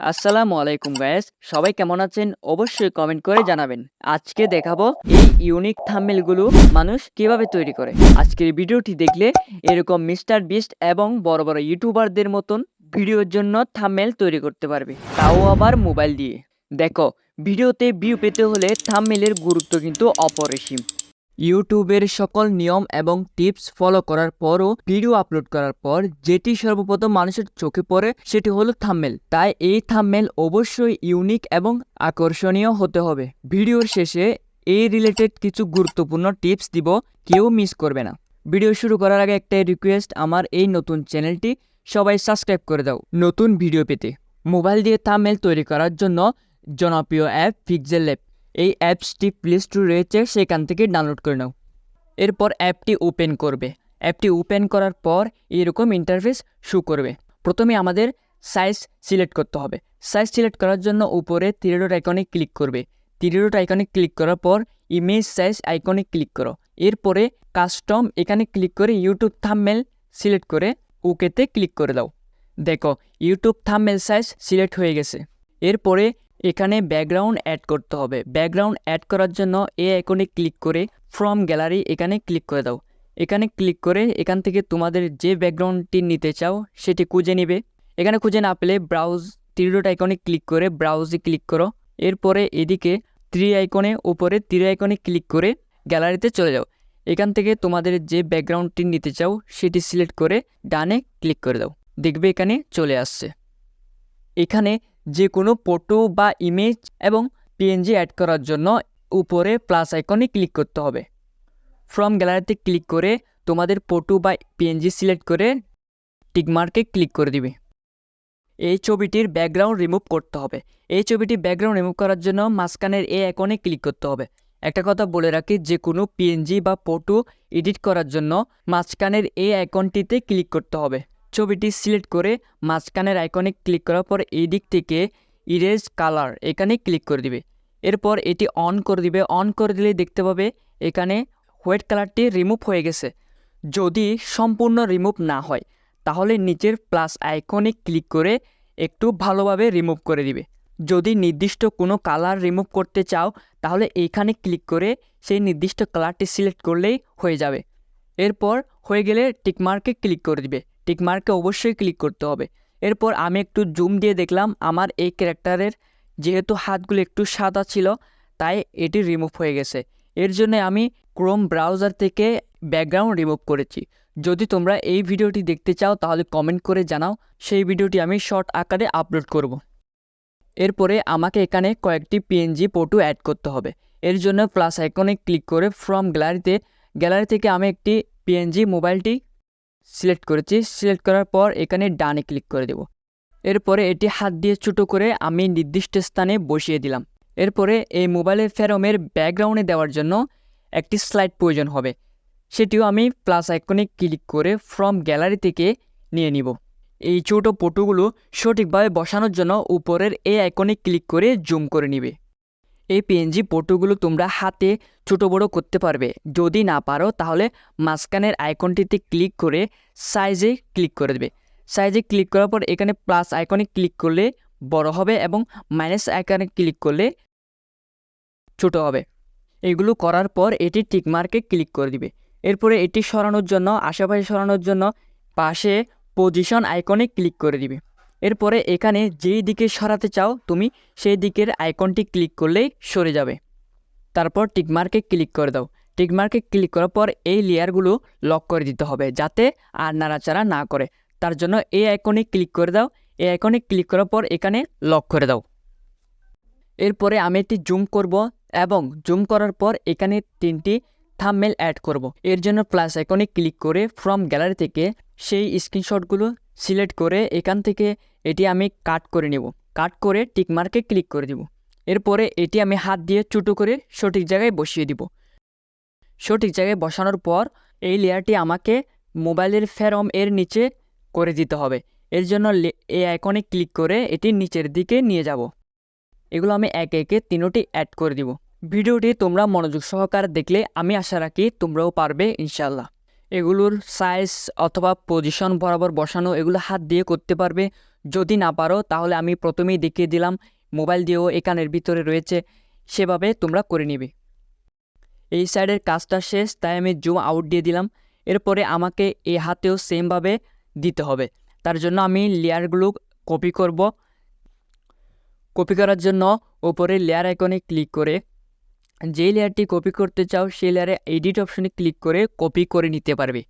আসসালামু আলাইকুম গায়েস সবাই কেমন আছেন? অবশ্যই কমেন্ট করে জানাবেন। আজকে দেখাবো এই ইউনিক থাম্বনেলগুলো মানুষ কীভাবে তৈরি করে। আজকের ভিডিওটি দেখলে এরকম মিস্টার বিস্ট এবং বড় বড় ইউটিউবারদের মতন ভিডিওর জন্য থাম্বনেল তৈরি করতে পারবে। তাও আবার মোবাইল দিয়ে। দেখো, ভিডিওতে ভিউ পেতে হলে থাম্বনেলের গুরুত্ব কিন্তু অপরিসীম। ইউটিউবের সকল নিয়ম এবং টিপস ফলো করার পরও ভিডিও আপলোড করার পর যেটি সর্বপ্রথম মানুষের চোখে পড়ে সেটি হলো থাম্বনেল তাই এই থাম্বনেল অবশ্যই ইউনিক এবং আকর্ষণীয় হতে হবে। ভিডিওর শেষে এই রিলেটেড কিছু গুরুত্বপূর্ণ টিপস দিব, কেউ মিস করবে না। ভিডিও শুরু করার আগে একটাই রিকোয়েস্ট আমার এই নতুন চ্যানেলটি সবাই সাবস্ক্রাইব করে দাও। নতুন ভিডিও পেতে। মোবাইল দিয়ে থাম্বনেল তৈরি করার জন্য জনপ্রিয় অ্যাপ পিক্সেল ল্যাব এই অ্যাপসটি প্লে স্টোর রয়েছে, সেখান থেকে ডাউনলোড করে নাও। এরপর অ্যাপটি ওপেন করবে। অ্যাপটি ওপেন করার পর এরকম ইন্টারফেস শু করবে। প্রথমে আমাদের সাইজ সিলেক্ট করতে হবে। সাইজ সিলেক্ট করার জন্য উপরে তিরিডোট আইকনে ক্লিক করবে। তিরিডোট আইকনে ক্লিক করার পর ইমেজ সাইজ আইকনে ক্লিক করো। এরপরে কাস্টম এখানে ক্লিক করে ইউটিউব থাম্বনেল সিলেক্ট করে ওকেতে ক্লিক করে দাও। দেখো ইউটিউব থাম্বনেল সাইজ সিলেক্ট হয়ে গেছে। এরপরে এখানে ব্যাকগ্রাউন্ড অ্যাড করতে হবে। ব্যাকগ্রাউন্ড অ্যাড করার জন্য এ আইকনে ক্লিক করে ফ্রম গ্যালারি এখানে ক্লিক করে দাও। এখানে ক্লিক করে এখান থেকে তোমাদের যে ব্যাকগ্রাউন্ডটি নিতে চাও, সেটি খুঁজে নেবে। এখানে খুঁজে না পেলে ব্রাউজ ত্রিডোট আইকনে ক্লিক করে ব্রাউজে ক্লিক করো। এরপরে এদিকে ত্রি আইকনে উপরে ত্রি আইকনে ক্লিক করে গ্যালারিতে চলে যাও। এখান থেকে তোমাদের যে ব্যাকগ্রাউন্ডটি নিতে চাও, সেটি সিলেক্ট করে ডানে ক্লিক করে দাও। দেখবে এখানে চলে আসছে। এখানে যে কোনো ফটো বা ইমেজ এবং পিএনজি অ্যাড করার জন্য উপরে প্লাস আইকনে ক্লিক করতে হবে। ফ্রম গ্যালারিতে ক্লিক করে তোমাদের ফটো বা পিএনজি সিলেক্ট করে টিকমার্কে ক্লিক করে দিবে। এই ছবিটির ব্যাকগ্রাউন্ড রিমুভ করতে হবে। এই ছবিটি ব্যাকগ্রাউন্ড রিমুভ করার জন্য মাঝখানের এ আইকনে ক্লিক করতে হবে। একটা কথা বলে রাখি, যে কোনো পিএনজি বা ফটো এডিট করার জন্য মাঝখানের এই আইকনটিতে ক্লিক করতে হবে। ছবিটি সিলেক্ট করে মাঝখানের আইকনে ক্লিক করার পর এই দিক থেকে ইরেজ কালার এখানে ক্লিক করে দিবে। এরপর এটি অন করে দিবে। অন করে দিলে দেখতে পাবে এখানে হোয়াইট কালারটি রিমুভ হয়ে গেছে। যদি সম্পূর্ণ রিমুভ না হয়, তাহলে নিচের প্লাস আইকনে ক্লিক করে একটু ভালোভাবে রিমুভ করে দিবে। যদি নির্দিষ্ট কোনো কালার রিমুভ করতে চাও, তাহলে এইখানে ক্লিক করে সেই নির্দিষ্ট কালারটি সিলেক্ট করলেই হয়ে যাবে। এরপর হয়ে গেলে টিকমার্কে ক্লিক করে দিবে। টিকমার্কে অবশ্যই ক্লিক করতে হবে। এরপর আমি একটু জুম দিয়ে দেখলাম, আমার এই ক্যারেক্টারের যেহেতু হাতগুলো একটু সাদা ছিল, তাই এটি রিমুভ হয়ে গেছে। এর জন্য আমি ক্রোম ব্রাউজার থেকে ব্যাকগ্রাউন্ড রিমুভ করেছি। যদি তোমরা এই ভিডিওটি দেখতে চাও, তাহলে কমেন্ট করে জানাও। সেই ভিডিওটি আমি শর্ট আকারে আপলোড করব। এরপরে আমাকে এখানে কয়েকটি পিএনজি ফটো অ্যাড করতে হবে। এর জন্য প্লাস আইকনে ক্লিক করে ফ্রম গ্যালারিতে গ্যালারি থেকে আমি একটি পিএনজি মোবাইলটি সিলেক্ট করেছি। সিলেক্ট করার পর এখানে ডানে ক্লিক করে দেব। এরপরে এটি হাত দিয়ে ছোটো করে আমি নির্দিষ্ট স্থানে বসিয়ে দিলাম। এরপরে এই মোবাইলের ফেরমের ব্যাকগ্রাউন্ডে দেওয়ার জন্য একটি স্লাইড প্রয়োজন হবে। সেটিও আমি প্লাস আইকনে ক্লিক করে ফ্রম গ্যালারি থেকে নিয়ে নিব। এই ছোটো ফটোগুলো সঠিকভাবে বসানোর জন্য উপরের এই আইকনে ক্লিক করে জুম করে নিবে। এই পিএনজি ফটোগুলো তোমরা হাতে ছোট বড় করতে পারবে। যদি না পারো, তাহলে মাঝখানের আইকনটিতে ক্লিক করে সাইজে ক্লিক করে দেবে। সাইজে ক্লিক করার পর এখানে প্লাস আইকনে ক্লিক করলে বড় হবে এবং মাইনাস আইকনে ক্লিক করলে ছোট হবে। এগুলো করার পর এটি টিকমার্কে ক্লিক করে দিবে। এরপরে এটি সরানোর জন্য, আশেপাশে সরানোর জন্য পাশে পজিশন আইকনে ক্লিক করে দিবে। এরপরে এখানে যেই দিকে সরাতে চাও তুমি, সেই দিকের আইকনটি ক্লিক করলেই সরে যাবে। তারপর টিকমার্কে ক্লিক করে দাও। টিকমার্কে ক্লিক করার পর এই লেয়ারগুলো লক করে দিতে হবে যাতে আর নাড়াচাড়া না করে। তার জন্য এই আইকনে ক্লিক করে দাও। এই আইকনে ক্লিক করার পর এখানে লক করে দাও। এরপরে আমি একটি জুম করব এবং জুম করার পর এখানে তিনটি থামমেল অ্যাড করব। এর জন্য প্লাস আইকনে ক্লিক করে ফ্রম গ্যালারি থেকে সেই স্ক্রিনশটগুলো সিলেক্ট করে এখান থেকে এটি আমি কাট করে নেব। কাট করে টিকমার্কে ক্লিক করে দিব। এরপরে এটি আমি হাত দিয়ে ছোটো করে সঠিক জায়গায় বসিয়ে দিব। সঠিক জায়গায় বসানোর পর এই লেয়ারটি আমাকে মোবাইলের ফেরম এর নিচে করে দিতে হবে। এর জন্য এই আইকনে ক্লিক করে এটি নিচের দিকে নিয়ে যাব। এগুলো আমি একে একে তিনোটি অ্যাড করে দিব। ভিডিওটি তোমরা মনোযোগ সহকারে দেখলে আমি আশা রাখি তোমরাও পারবে ইনশাল্লাহ এগুলোর সাইজ অথবা পজিশন বরাবর বসানো, এগুলো হাত দিয়ে করতে পারবে। যদি না পারো, তাহলে আমি প্রথমেই দেখিয়ে দিলাম মোবাইল দিয়েও এখানের ভিতরে রয়েছে, সেভাবে তোমরা করে নিবে। এই সাইডের কাজটা শেষ, তাই আমি জুম আউট দিয়ে দিলাম। এরপরে আমাকে এ হাতেও সেমভাবে দিতে হবে। তার জন্য আমি লেয়ারগুলো কপি করব। কপি করার জন্য ওপরে লেয়ার আইকনে ক্লিক করে যেই লেয়ারটি কপি করতে চাও, সেই লেয়ারে এডিট অপশনে ক্লিক করে কপি করে নিতে পারবে।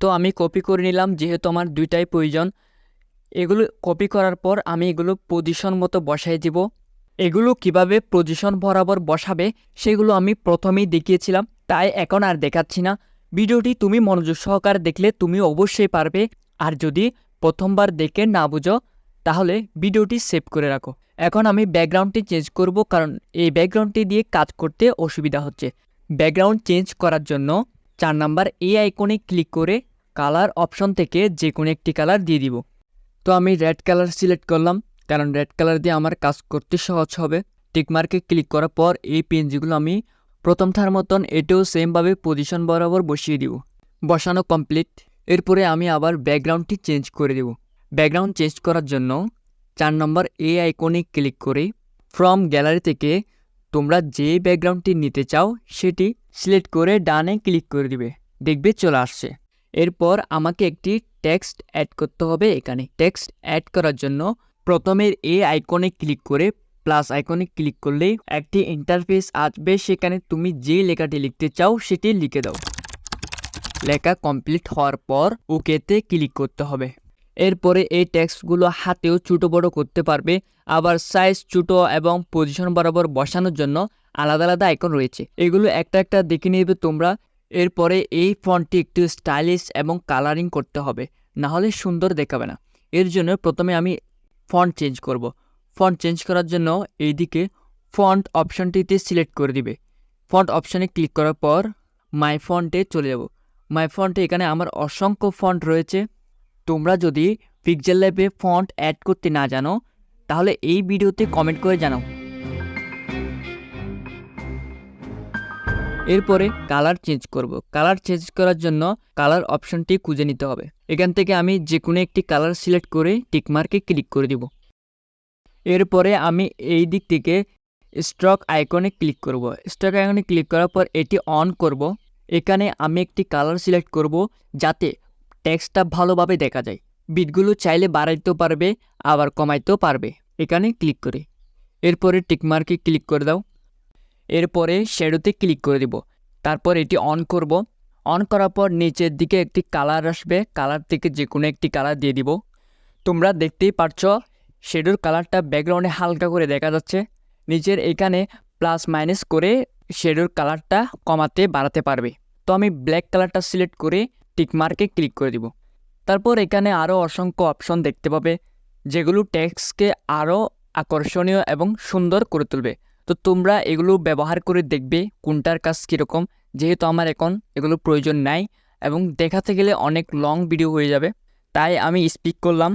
তো আমি কপি করে নিলাম, যেহেতু আমার দুইটাই প্রয়োজন। এগুলো কপি করার পর আমি এগুলো পজিশন মতো বসাই দিব। এগুলো কীভাবে পজিশন বরাবর বসাবে, সেগুলো আমি প্রথমেই দেখিয়েছিলাম, তাই এখন আর দেখাচ্ছি না। ভিডিওটি তুমি মনোযোগ সহকারে দেখলে তুমি অবশ্যই পারবে। আর যদি প্রথমবার দেখে না বুঝো, তাহলে ভিডিওটি সেভ করে রাখো। এখন আমি ব্যাকগ্রাউন্ডটি চেঞ্জ করব কারণ এই ব্যাকগ্রাউন্ডটি দিয়ে কাজ করতে অসুবিধা হচ্ছে। ব্যাকগ্রাউন্ড চেঞ্জ করার জন্য চার নাম্বার এই আইকনে ক্লিক করে কালার অপশন থেকে যে কোনো একটি কালার দিয়ে দিব। তো আমি রেড কালার সিলেক্ট করলাম, কারণ রেড কালার দিয়ে আমার কাজ করতে সহজ হবে। টিকমার্কে ক্লিক করার পর এই পেনজিগুলো আমি প্রথমটার মতন এটাও সেমভাবে পজিশন বরাবর বসিয়ে দিব। বসানো কমপ্লিট এরপরে আমি আবার ব্যাকগ্রাউন্ডটি চেঞ্জ করে দেব। ব্যাকগ্রাউন্ড চেঞ্জ করার জন্য চার নম্বর এ আইকনে ক্লিক করে ফ্রম গ্যালারি থেকে তোমরা যে ব্যাকগ্রাউন্ডটি নিতে চাও, সেটি সিলেক্ট করে ডানে ক্লিক করে দিবে। দেখবে চলে আসছে। এরপর আমাকে একটি টেক্সট অ্যাড করতে হবে এখানে। টেক্সট অ্যাড করার জন্য প্রথমের এ আইকনে ক্লিক করে প্লাস আইকনে ক্লিক করলেই একটি ইন্টারফেস আসবে। সেখানে তুমি যে লেখাটি লিখতে চাও, সেটি লিখে দাও। লেখা কমপ্লিট হওয়ার পর ওকেতে ক্লিক করতে হবে। এরপরে এই টেক্সটগুলো হাতেও ছোটো বড় করতে পারবে। আবার সাইজ ছোটো এবং পজিশন বরাবর বসানোর জন্য আলাদা আলাদা আইকন রয়েছে। এগুলো একটা একটা দেখে নেবে তোমরা। এরপরে এই ফন্টটি একটু স্টাইলিশ এবং কালারিং করতে হবে। না হলে সুন্দর দেখাবে না। এর জন্য প্রথমে আমি ফন্ট চেঞ্জ করব। ফন্ট চেঞ্জ করার জন্য এইদিকে ফন্ট অপশনটিতে সিলেক্ট করে দিবে। ফন্ট অপশানে ক্লিক করার পর মাই ফন্টে চলে যাব। মাই ফন্টে এখানে আমার অসংখ্য ফন্ট রয়েছে। তোমরা যদি পিকজেল ল্যাবে ফন্ট অ্যাড করতে না জানো, তাহলে এই ভিডিওতে কমেন্ট করে জানাও। এরপরে কালার চেঞ্জ করব। কালার চেঞ্জ করার জন্য কালার অপশনটি খুঁজে নিতে হবে। এখান থেকে আমি যে কোনো একটি কালার সিলেক্ট করে টিকমার্কে ক্লিক করে দিব। এরপরে আমি এই দিক থেকে স্ট্রক আইকনে ক্লিক করব। স্ট্রক আইকনে ক্লিক করার পর এটি অন করব। এখানে আমি একটি কালার সিলেক্ট করব যাতে টেক্সটটা ভালোভাবে দেখা যায়। বিটগুলো চাইলে বাড়াইতেও পারবে, আবার কমাইতেও পারবে। এখানে ক্লিক করে। এরপরে টিকমার্কে ক্লিক করে দাও। এরপরে শ্যাডোতে ক্লিক করে দিব। তারপর এটি অন করব। অন করার পর নিচের দিকে একটি কালার আসবে। কালার থেকে যে কোনো একটি কালার দিয়ে দিব। তোমরা দেখতেই পারছ, শ্যাডোর কালারটা ব্যাকগ্রাউন্ডে হালকা করে দেখা যাচ্ছে। নিচের এখানে প্লাস মাইনাস করে শ্যাডোর কালারটা কমাতে বাড়াতে পারবে। তো আমি ব্ল্যাক কালারটা সিলেক্ট করে টিকমার্কে ক্লিক করে দিব। তারপর এখানে আরও অসংখ্য অপশন দেখতে পাবে, যেগুলো টেক্সটকে আরও আকর্ষণীয় এবং সুন্দর করে তুলবে। তো তোমরা এগুলো ব্যবহার করে দেখবে কোনটার কাজ কীরকম, যেহেতু আমার এখন এগুলো প্রয়োজন নাই এবং দেখাতে গেলে অনেক লং ভিডিও হয়ে যাবে, তাই আমি স্পিক করলাম।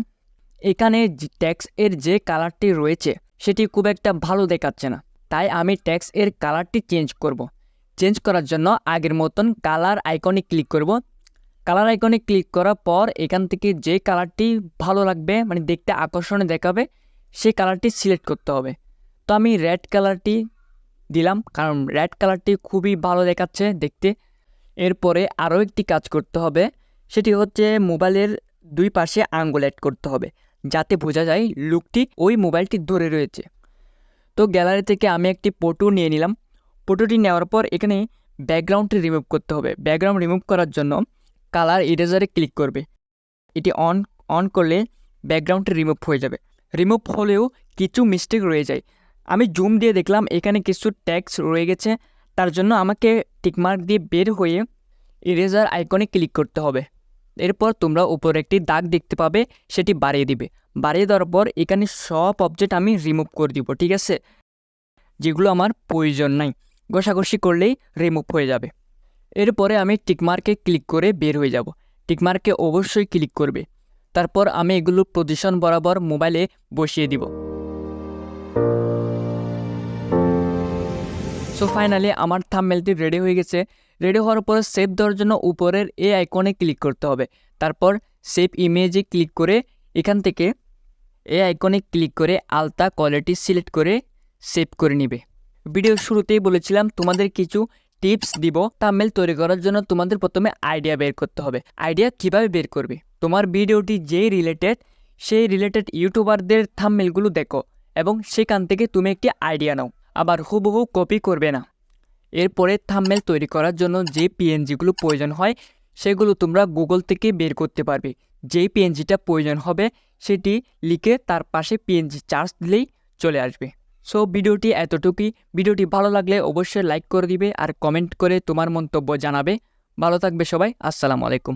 এখানে ট্যাক্স এর যে কালারটি রয়েছে, সেটি খুব একটা ভালো দেখাচ্ছে না, তাই আমি ট্যাক্স এর কালারটি চেঞ্জ করব। চেঞ্জ করার জন্য আগের মতন কালার আইকনে ক্লিক করব কালার আইকনে ক্লিক করার পর এখান থেকে যে কালারটি ভালো লাগবে মানে দেখতে আকর্ষণে দেখাবে, সেই কালারটি সিলেক্ট করতে হবে। তো আমি রেড কালারটি দিলাম, কারণ রেড কালারটি খুবই ভালো দেখাচ্ছে দেখতে। এরপরে আরও একটি কাজ করতে হবে, সেটি হচ্ছে মোবাইলের দুই পাশে আঙ্গুল অ্যাড করতে হবে, যাতে বোঝা যায় লুকটি ওই মোবাইলটি ধরে রয়েছে। তো গ্যালারি থেকে আমি একটি ফটো নিয়ে নিলাম। ফটোটি নেওয়ার পর এখানে ব্যাকগ্রাউন্ডটি রিমুভ করতে হবে। ব্যাকগ্রাউন্ড রিমুভ করার জন্য কালার ইরেজারে ক্লিক করবে। এটি অন অন করলে ব্যাকগ্রাউন্ডটি রিমুভ হয়ে যাবে। রিমুভ হলেও কিছু মিস্টেক রয়ে যায়। আমি জুম দিয়ে দেখলাম এখানে কিছু ট্যাক্স রয়ে গেছে। তার জন্য আমাকে টিকমার্ক দিয়ে বের হয়ে ইরেজার আইকনে ক্লিক করতে হবে। এরপর তোমরা উপরে একটি দাগ দেখতে পাবে, সেটি বাড়িয়ে দিবে। বাড়িয়ে দেওয়ার পর এখানে সব অবজেক্ট আমি রিমুভ করে দিব, ঠিক আছে? যেগুলো আমার প্রয়োজন নাই। ঘষাঘষি করলেই রিমুভ হয়ে যাবে। এরপরে আমি টিকমার্কে ক্লিক করে বের হয়ে যাব। টিকমার্কে অবশ্যই ক্লিক করবে। তারপর আমি এগুলো পজিশন বরাবর মোবাইলে বসিয়ে দিব। সো ফাইনালি আমার থাম্বনেলটি রেডি হয়ে গেছে। রেডি হওয়ার পর সেভ দেওয়ার জন্য উপরের এ আইকনে ক্লিক করতে হবে। তারপর সেভ ইমেজে ক্লিক করে এখান থেকে এই আইকনে ক্লিক করে আলতা কোয়ালিটি সিলেক্ট করে সেভ করে নিবে। ভিডিওর শুরুতেই বলেছিলাম, তোমাদের কিছু টিপস দিব থাম্বনেল তৈরি করার জন্য তোমাদের প্রথমে আইডিয়া বের করতে হবে। আইডিয়া কীভাবে বের করবে? তোমার ভিডিওটি যেই রিলেটেড সেই রিলেটেড ইউটিউবারদের থাম্বনেলগুলো দেখো এবং সেখান থেকে তুমি একটি আইডিয়া নাও। আবার হুবহু কপি করবে না। এরপরে থাম্বনেল তৈরি করার জন্য যে পিএনজিগুলো প্রয়োজন হয়, সেগুলো তোমরা গুগল থেকে বের করতে পারবে। যেই পিএনজিটা প্রয়োজন হবে, সেটি লিখে তার পাশে পিএনজি চার্জ দিলেই চলে আসবে। সো ভিডিওটি এতটুকুই। ভিডিওটি ভালো লাগলে অবশ্যই লাইক করে দিবে আর কমেন্ট করে তোমার মন্তব্য জানাবে। ভালো থাকবে সবাই। আসসালামু আলাইকুম।